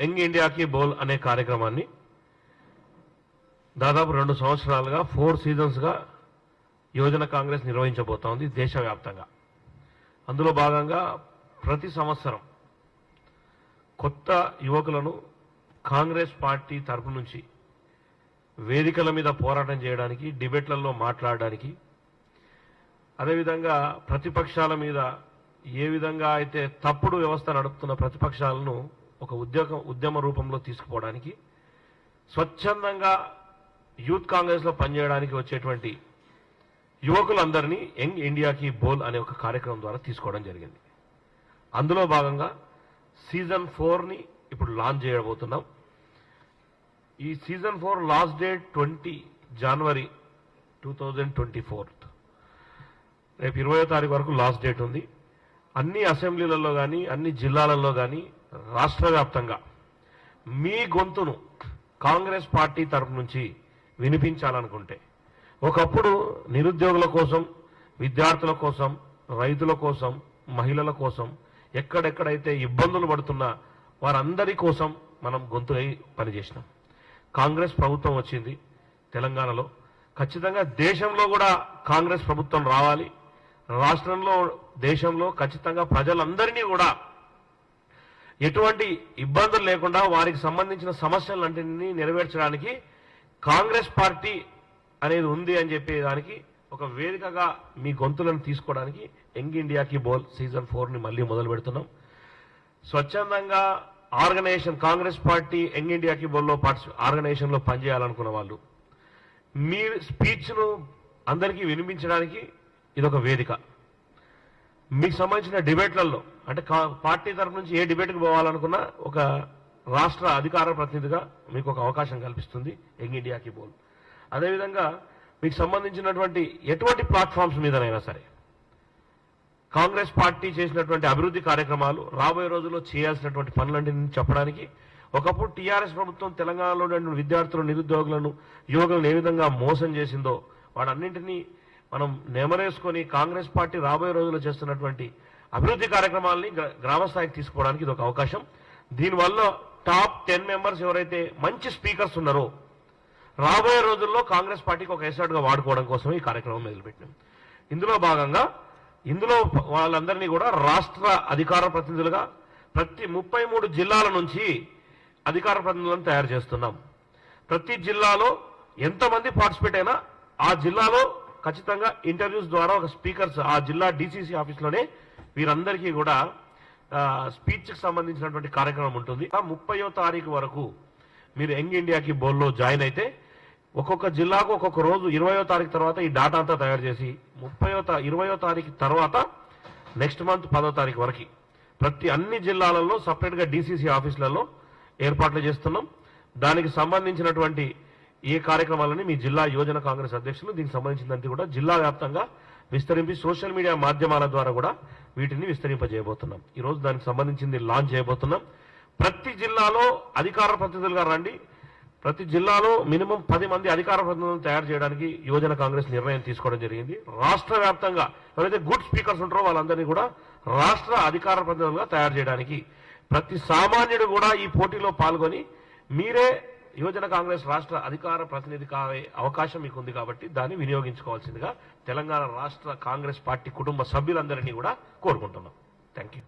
Young ఇండియాకి బోల్ అనే కార్యక్రమాన్ని దాదాపు రెండు సంవత్సరాలుగా ఫోర్ సీజన్స్గా యువజన కాంగ్రెస్ నిర్వహించబోతోంది దేశవ్యాప్తంగా. అందులో భాగంగా ప్రతి సంవత్సరం కొత్త యువకులను కాంగ్రెస్ పార్టీ తరపు నుంచి వేదికల మీద పోరాటం చేయడానికి డిబేట్లలో మాట్లాడడానికి అదేవిధంగా ప్రతిపక్షాల మీద ఏ విధంగా అయితే తప్పుడు వ్యవస్థ నడుపుతున్న ప్రతిపక్షాలను ఒక ఉద్యోగ ఉద్యమ రూపంలో తీసుకుపోవడానికి స్వచ్ఛందంగా యూత్ కాంగ్రెస్లో పనిచేయడానికి వచ్చేటువంటి యువకులందరినీ యంగ్ ఇండియాకి బోల్ అనే ఒక కార్యక్రమం ద్వారా తీసుకోవడం జరిగింది. అందులో భాగంగా సీజన్ ఫోర్ని ఇప్పుడు లాంచ్ చేయబోతున్నాం. ఈ season four last date twenty January two thousand twenty fourth. రేపు ఇరవయో తారీఖు వరకు లాస్ట్ డేట్ ఉంది. అన్ని అసెంబ్లీలలో కానీ అన్ని జిల్లాలలో కానీ రాష్ట్ర వ్యాప్తంగా మీ గొంతును కాంగ్రెస్ పార్టీ తరపు నుంచి వినిపించాలనుకుంటే ఒకప్పుడు నిరుద్యోగుల కోసం విద్యార్థుల కోసం రైతుల కోసం మహిళల కోసం ఎక్కడెక్కడైతే ఇబ్బందులు పడుతున్న వారందరి కోసం మనం గొంతుకై పనిచేసినాం. కాంగ్రెస్ ప్రభుత్వం వచ్చింది తెలంగాణలో. ఖచ్చితంగా దేశంలో కూడా కాంగ్రెస్ ప్రభుత్వం రావాలి. రాష్ట్రంలో దేశంలో ఖచ్చితంగా ప్రజలందరినీ కూడా ఎటువంటి ఇబ్బందులు లేకుండా వారికి సంబంధించిన సమస్యలన్నింటినీ నెరవేర్చడానికి కాంగ్రెస్ పార్టీ అనేది ఉంది అని చెప్పేదానికి ఒక వేదికగా మీ గొంతులను తీసుకోవడానికి యంగ్ ఇండియాకి బోల్ సీజన్ ఫోర్ని మళ్ళీ మొదలు పెడుతున్నాం. స్వచ్ఛందంగా ఆర్గనైజేషన్ కాంగ్రెస్ పార్టీ యంగ్ ఇండియాకి బోల్లో పార్టిసి ఆర్గనైజేషన్లో పనిచేయాలనుకున్న వాళ్ళు మీ స్పీచ్ను అందరికీ వినిపించడానికి ఇదొక వేదిక. మీకు సంబంధించిన డిబేట్లలో అంటే కా- పార్టీ తరపు నుంచి ఏ డిబేట్కి పోవాలనుకున్నా ఒక రాష్ట్ర అధికార ప్రతినిధిగా మీకు ఒక అవకాశం కల్పిస్తుంది యంగ్ ఇండియాకి బోల్. అదేవిధంగా మీకు సంబంధించినటువంటి ఎటువంటి ప్లాట్ఫామ్స్ మీదనైనా సరే కాంగ్రెస్ పార్టీ చేసినటువంటి అభివృద్ధి కార్యక్రమాలు రాబోయే రోజుల్లో చేయాల్సినటువంటి పనులన్నింటినీ చెప్పడానికి ఒకప్పుడు టీఆర్ఎస్ ప్రభుత్వం తెలంగాణలో విద్యార్థులు నిరుద్యోగులను యువకులను ఏ విధంగా మోసం చేసిందో వాడన్నింటినీ మనం నెమరేసుకొని కాంగ్రెస్ పార్టీ రాబోయే రోజుల్లో చేస్తున్నటువంటి అభివృద్ధి కార్యక్రమాలని గ్రామస్థాయికి గ్రామ స్థాయికి తీసుకోవడానికి ఇది ఒక అవకాశం. దీనివల్ల టాప్ టెన్ మెంబర్స్ ఎవరైతే మంచి స్పీకర్స్ ఉన్నారో రాబోయే రోజుల్లో కాంగ్రెస్ పార్టీకి ఒక ఎసర్ట్ వాడుకోవడం కోసం ఈ కార్యక్రమం మొదలుపెట్టినాం. ఇందులో భాగంగా ఇందులో వాళ్ళందరినీ కూడా రాష్ట్ర అధికార ప్రతినిధులుగా ప్రతి ముప్పై మూడు జిల్లాల నుంచి అధికార ప్రతినిధులను తయారు చేస్తున్నాం. ప్రతి జిల్లాలో ఎంతమంది పార్టిసిపేట్ అయినా ఆ జిల్లాలో ఖచ్చితంగా ఇంటర్వ్యూస్ ద్వారా ఒక స్పీకర్స్ ఆ జిల్లా డీసీసీ ఆఫీస్లోనే వీరందరికీ కూడా స్పీచ్కి సంబంధించినటువంటి కార్యక్రమం ఉంటుంది. ముప్పయో తారీఖు వరకు మీరు యంగ్ ఇండియాకి బోల్లో జాయిన్ అయితే ఒక్కొక్క జిల్లాకు ఒక్కొక్క రోజు ఇరవయో తారీఖు తర్వాత ఈ డాటా అంతా తయారు చేసి ముప్పయో తా ఇరవయో తారీఖు తర్వాత నెక్స్ట్ మంత్ పదో తారీఖు వరకు ప్రతి అన్ని జిల్లాలలో సపరేట్గా డీసీసీ ఆఫీసులలో ఏర్పాట్లు చేస్తున్నాం. దానికి సంబంధించినటువంటి ఏ కార్యక్రమాలని మీ జిల్లా యువజన కాంగ్రెస్ అధ్యక్షులు దీనికి సంబంధించినంత కూడా జిల్లా వ్యాప్తంగా విస్తరించి సోషల్ మీడియా మాధ్యమాల ద్వారా కూడా వీటిని విస్తరింపజేయబోతున్నాం. ఈరోజు దానికి సంబంధించింది లాంచ్ చేయబోతున్నాం. ప్రతి జిల్లాలో అధికార ప్రతినిధులుగా రండి. ప్రతి జిల్లాలో మినిమం పది మంది అధికార ప్రతినిధులను తయారు చేయడానికి యువజన కాంగ్రెస్ నిర్ణయం తీసుకోవడం జరిగింది. రాష్ట్ర వ్యాప్తంగా ఎవరైతే గుడ్ స్పీకర్స్ ఉంటారో వాళ్ళందరినీ కూడా రాష్ట్ర అధికార ప్రతినిధులుగా తయారు చేయడానికి ప్రతి సామాన్యుడు కూడా ఈ పోటీలో పాల్గొని మీరే యువజన కాంగ్రెస్ రాష్ట్ర అధికార ప్రతినిధి కావే అవకాశం మీకు ఉంది కాబట్టి దాన్ని వినియోగించుకోవాల్సిందిగా తెలంగాణ రాష్ట్ర కాంగ్రెస్ పార్టీ కుటుంబ సభ్యులందరినీ కూడా కోరుకుంటున్నాం. Thank you